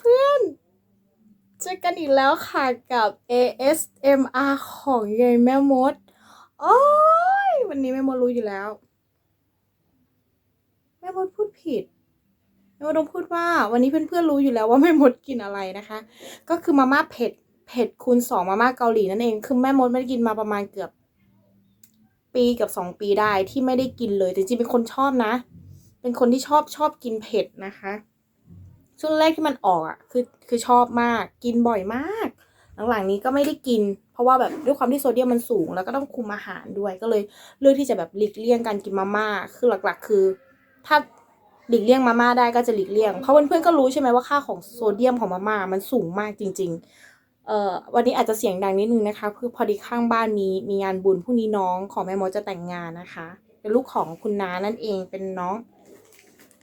เพื่อนๆ เจอกันอีกแล้วค่ะกับ ASMR ของยายแม่มด โอ้ย วันนี้แม่มดรู้อยู่แล้ว แม่มดพูดผิด แม่มดต้องพูดว่า วันนี้เพื่อนๆรู้อยู่แล้วว่าแม่มดกินอะไรนะคะ ก็คือมาม่าเผ็ดเผ็ดคูณสองมาม่าเกาหลีนั่นเอง คือแม่มดไม่ได้กินมาประมาณเกือบ ปีกับสองปีได้ที่ไม่ได้กินเลยแต่จริงๆเป็นคนชอบนะ เป็นคนที่ชอบชอบกินเผ็ดนะคะ ช่วงแรกที่มันออกอะคือคือชอบมากกินบ่อยมาก หลังๆนี้ก็ไม่ได้กิน เพราะว่าแบบด้วยความที่โซเดียมมันสูง แล้วก็ต้องคุมอาหารด้วยก็เลยเลือกที่จะแบบหลีกเลี่ยงการกินมาม่าคือหลักๆ คือ ถ้าหลีกเลี่ยงมาม่าได้ก็จะหลีกเลี่ยงเพราะเพื่อนๆก็รู้ใช่ไหมว่าค่าของโซเดียมของมาม่ามันสูงมากจริง ๆ เอ่อวันนี้อาจจะเสียงดังนิดนึงนะคะคือพอดีข้างบ้านมีมีงานบุญพรุ่งนี้น้องของแม่มดจะแต่งงานนะคะ เป็นลูกของคุณน้านั่นเองเป็นน้อง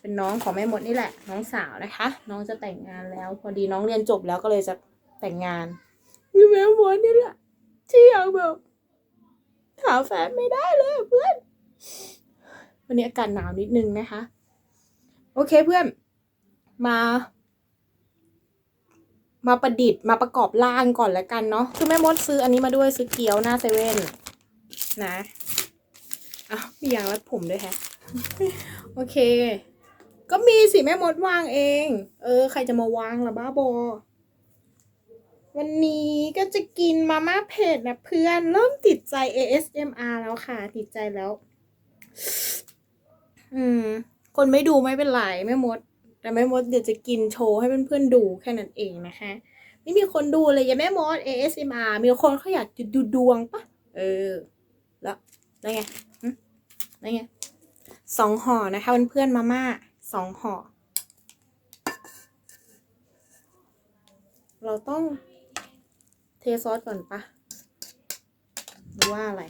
เป็นน้องของแม่มดนี่แหละ น้องสาวนะคะ น้องจะแต่งงานแล้ว พอดีน้องเรียนจบแล้วก็เลยจะแต่งงานคือแม่มดนี่แหละที่ยังแบบหาแฟนไม่ได้เลยเพื่อน วันนี้อากาศหนาวนิดนึงนะคะ โอเคเพื่อน มา มาประดิษฐ์มาประกอบร่างก่อนแล้วกันเนาะคือแม่มดซื้ออันนี้มาด้วยซื้อเกี๊ยวหน้าเซเว่นนะอะมียางรัดผมด้วยแฮะ โอเค ก็มีสิแม่มดวางเอง เออ ใครจะมาวางล่ะบ้าบอ วันนี้ก็จะกินมาม่าเผ็ดนะเพื่อน เริ่มติดใจ ASMR แล้วค่ะ ติดใจแล้ว อืม คนไม่ดูไม่เป็นไรแม่มด แต่แม่มดเดี๋ยวจะกินโชว์ให้เพื่อนๆดูแค่นั้นเองนะคะ ไม่มีคนดูเลยย่าแม่มด ASMR มีคนเขาอยากจะดูดวงปะเออ แล้วได้ไงหึได้ไงสองห่อนะคะเพื่อนๆมาม่า สองห่อ เราต้องเทซอสก่อนปะหรือว่าอะไร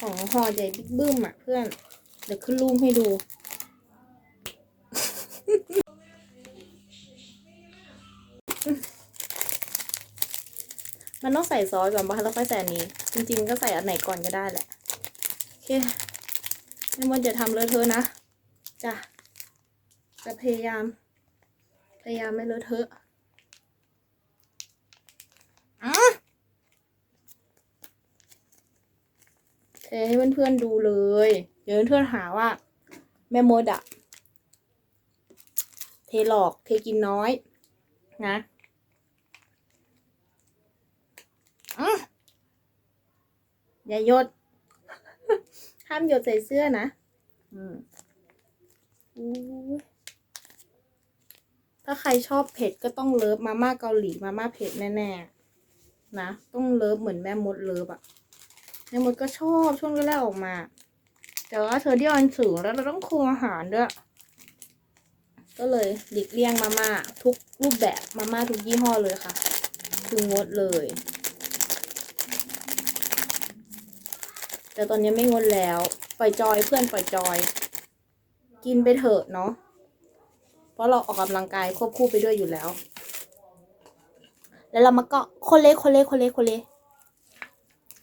สองห่อใหญ่บิ๊กบึ้มอะเพื่อน เดี๋ยวขึ้นรูปให้ดู มันต้องใส่ซอสก่อนปะแล้วค่อยใส่อันนี้ จริง ๆ ก็ใส่อันไหนก่อนก็ได้แหละโอเคไม่มดจะทำเลอะเทอะนะจ้ะจะพยายาม พยายามไม่เลอะเทอะอะเทให้เพื่อนๆดูเลย เดี๋ยวเพื่อนๆหาว่า แม่มดอะเทหลอกเทกินน้อย นะอะ อย่าหยด ห้ามหยดใส่เสื้อนะอืมอู้ยถ้าใครชอบเผ็ดก็ต้องเลิฟมาม่าเกาหลีมาม่าเผ็ดแน่ๆนะต้องเลิฟเหมือนแม่มดเลิฟอะแม่มดก็ชอบช่วงแรกๆออกมา แต่ว่าเธอที่ออนสูงแล้วเราต้องคุมอาหารด้วย ก็เลยหลีกเลี่ยงมาม่าทุกรูปแบบมาม่าทุกยี่ห้อเลยค่ะ คืองดเลย แต่ตอนนี้ไม่งดแล้ว ปล่อยจอยเพื่อนปล่อยจอย กินไปเถอะเนาะเพราะเราออกกำลังกายควบคู่ไปด้วยอยู่แล้ว แล้วเรามาก็คนเล็กคนเล็กคนเล็กคนเล็ก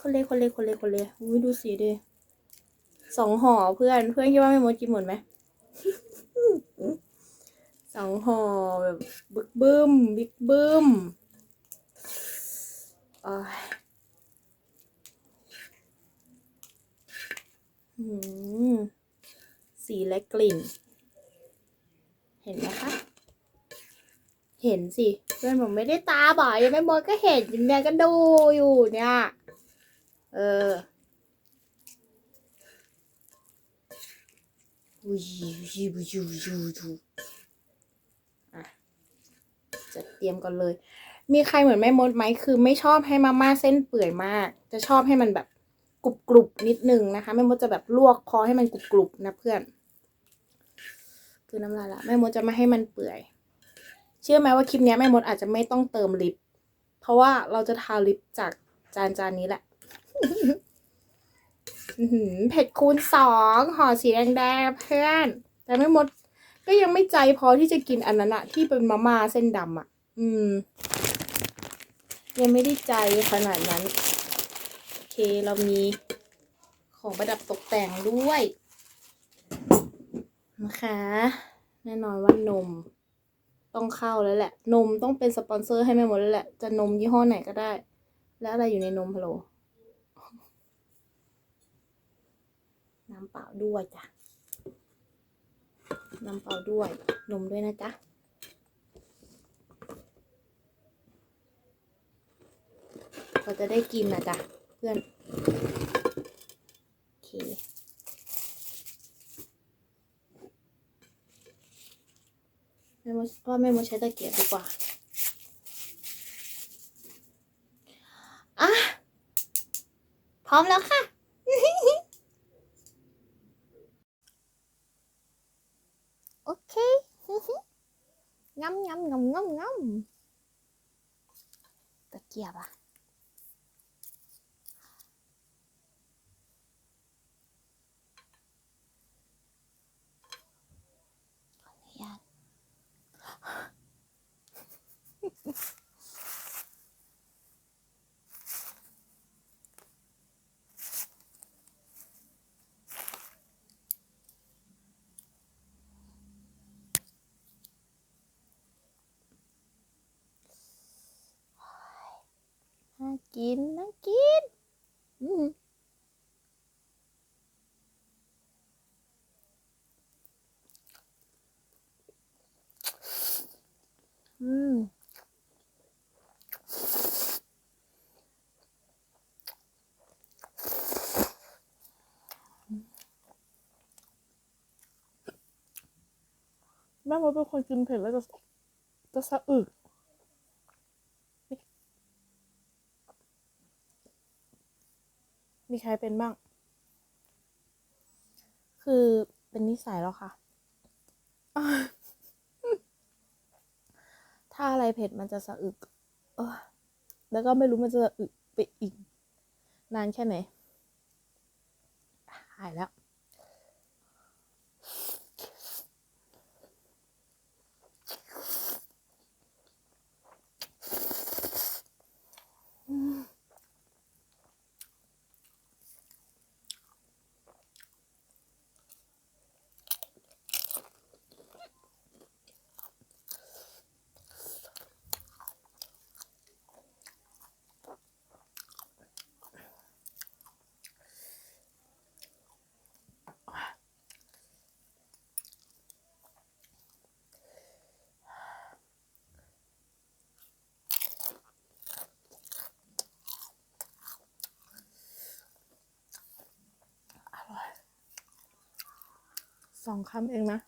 คนเล็กคนเล็กคนเล็กคนเล็กอุ้ยดูสีดิสองห่อเพื่อนเพื่อนคิดว่าไม่มดกินหมดไหมสองห่อแบบบึกบึ้มบิ๊กบึ้มอ้ย อืม สีและกลิ่น เห็นไหมคะ เห็นสิ เพื่อนผมไม่ได้ตาบอดยังไม่มดก็เห็นอยู่เนี่ยก็ดูอยู่เนี่ย เออวิววิววิววิววิวอะจะเตรียมก่อนเลย มีใครเหมือนแม่มดไหมคือไม่ชอบให้มาม่าเส้นเปื่อยมาก จะชอบให้มันแบบ กรุบกรุบนิดนึงนะคะแม่มดจะแบบลวกพอให้มันกรุบกรุบนะเพื่อน คือน้ำลายละแม่มดจะไม่ให้มันเปื่อย เชื่อไหมว่าคลิปนี้แม่มดอาจจะไม่ต้องเติมลิป เพราะว่าเราจะทาลิปจากจานจานนี้แหละเผ็ดคูณสองห่อสีแดงๆเพื่อน แต่แม่มดก็ยังไม่ใจพอที่จะกินอันนั้นอะที่เป็นมาม่าเส้นดำอะอืม ยังไม่ได้ใจขนาดนั้น เคเรามีของประดับตกแต่งด้วยนะคะ แน่นอนว่านม ต้องเข้าแล้วแหละ นมต้องเป็นสปอนเซอร์ให้แม่หมดแล้วแหละ จะนมยี่ห้อไหนก็ได้ แล้วอะไรอยู่ในนมพะโล น้ำเปล่าด้วยจ้ะ น้ำเปล่าด้วย นมด้วยนะจ๊ะเราจะได้กินนะจ๊ะ เพื่อนโอเคแม่มดว่าแม่มดใช้ตะเกียบดีกว่าอะพร้อมแล้วค่ะโอเคงำงำงำงำงำตะเกียบอะขออนุญาต น่ากิน น่ากิน อืมอืม แม่มดเป็นคนกินเผ็ดแล้วจะจะสะอึกมีใครเป็นบ้าง คือเป็นนิสัยแล้วค่ะ ถ้าอะไรเผ็ดมันจะสะอึก เออ แล้วก็ไม่รู้มันจะสะอึกไปอีก นานแค่ไหน หายแล้ว Mm-hmm. สองคำเองนะ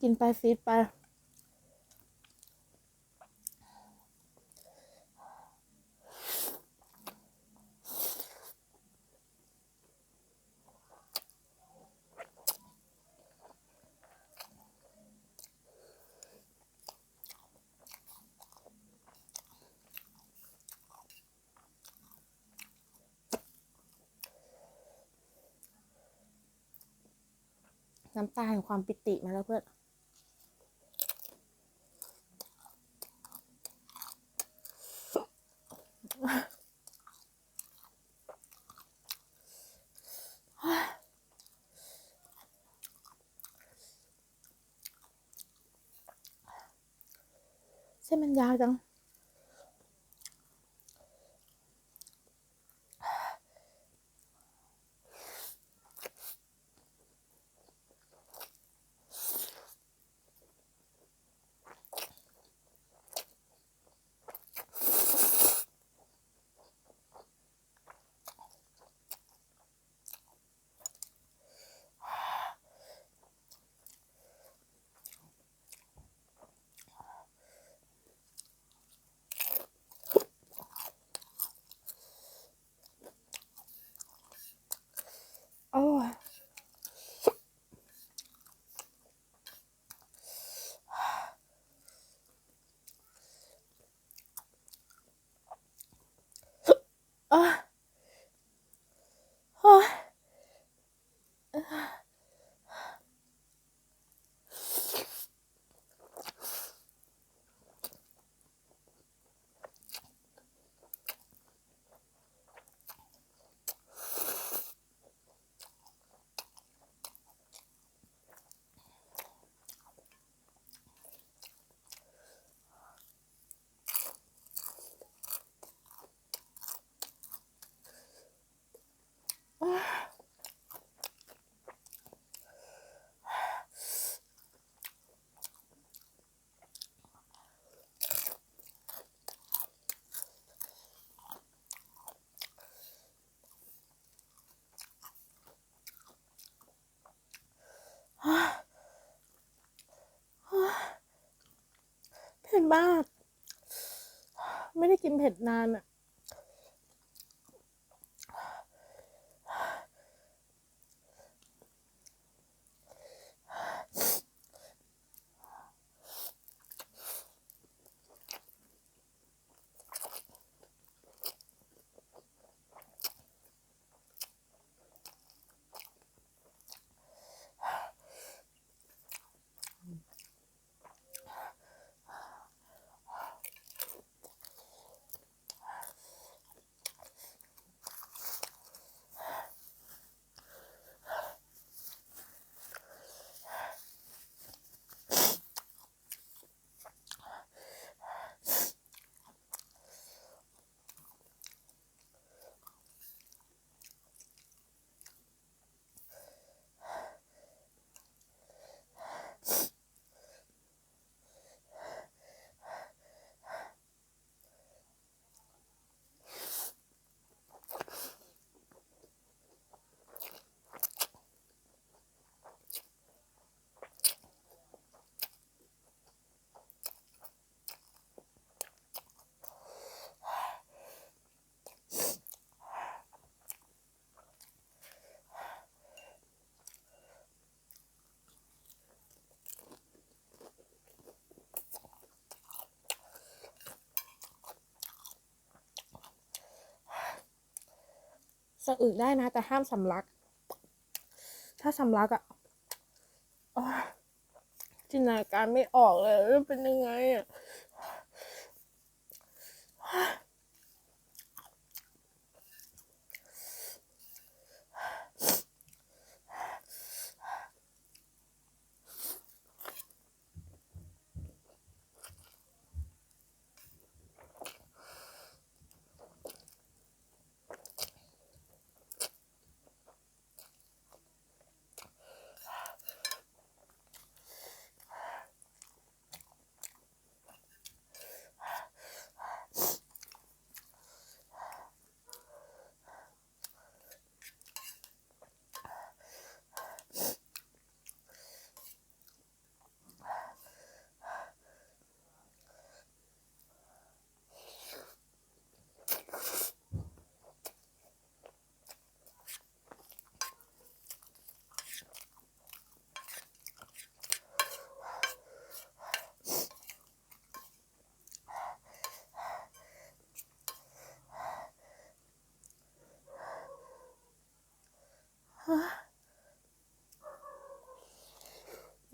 กินไปฟีดไป น้ำตาแห่งความปิติมาแล้วเพื่อนเส้นมันยาวจัง Oh, มาก ไม่ได้กินเผ็ดนานอะ สะอึกได้นะ แต่ห้ามสำลัก ถ้าสำลักอะจินตนาการไม่ออกเลยเป็นยังไงอะ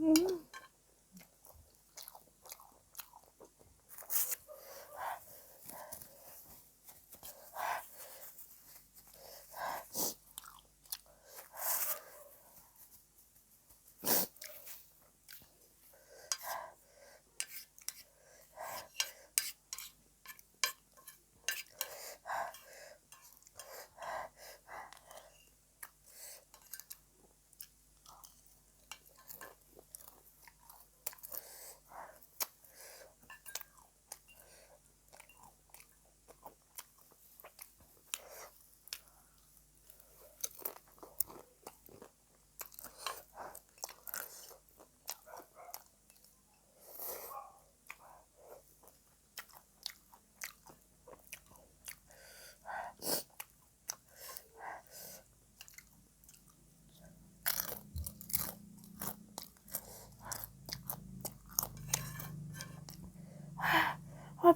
เ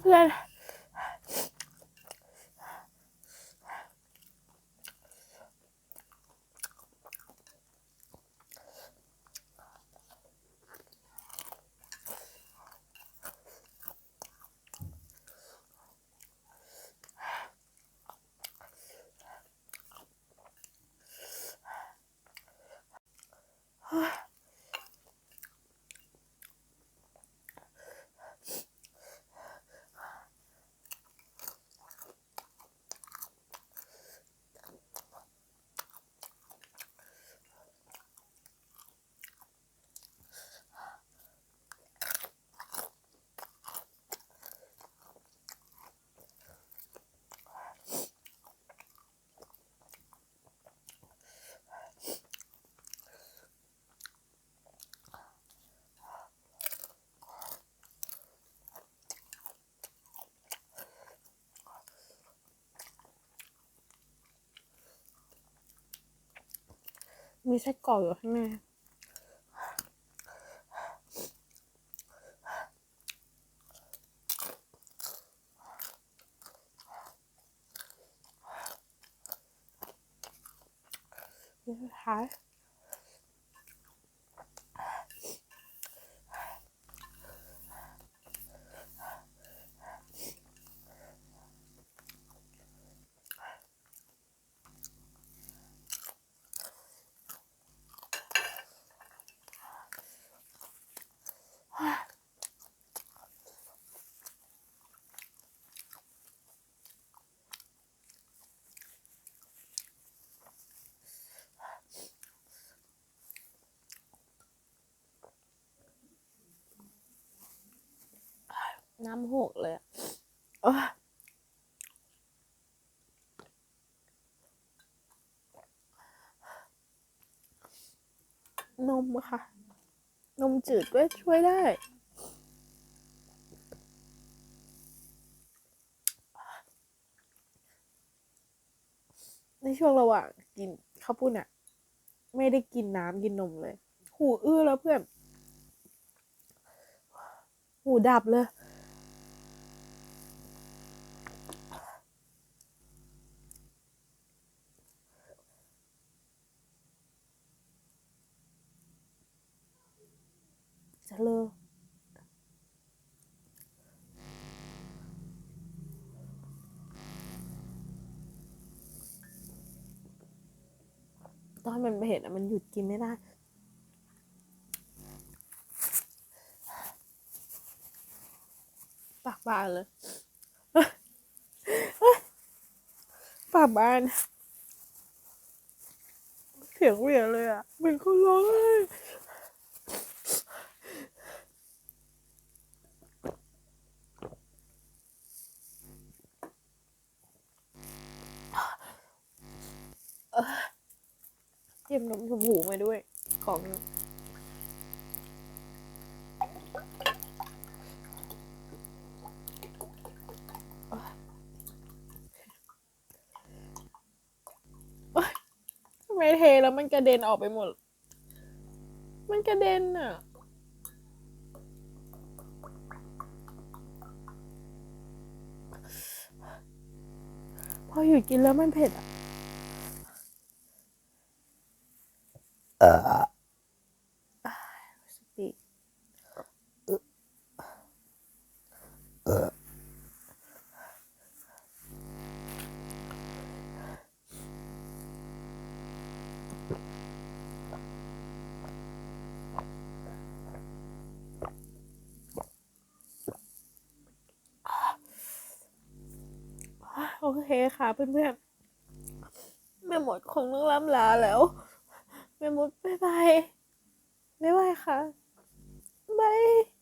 พื่อ มีไส้กรอกอยู่ข้างในเดี๋ยวสุดท้าย น้ำหกเลยออนมค่ะ นมจืดก็ช่วยได้ ในช่วงระหว่างกินข้าวปุ้นอะไม่ได้กินน้ำกินนมเลย หูอื้อแล้วเพื่อน หูดับเลย จะเลอตอนมันเผ็ดอะมันหยุดกินไม่ได้ ปากบานเลย ปากบาน เสียงเวียเลยอะเหมือนคนร้องไห้ เตรียมนมชมพูมาด้วย ของหนึ่งโอ๊ยทำไมเทแล้วมันกระเด็นออกไปหมด มันกระเด็นอะพอหยุดกินแล้วมันเผ็ดอะ โอเคค่ะเพื่อนๆแม่หมดคงต้องล่ำลาแล้ว แม่หมดบ๊ายบายบ๊ายบายค่ะบาย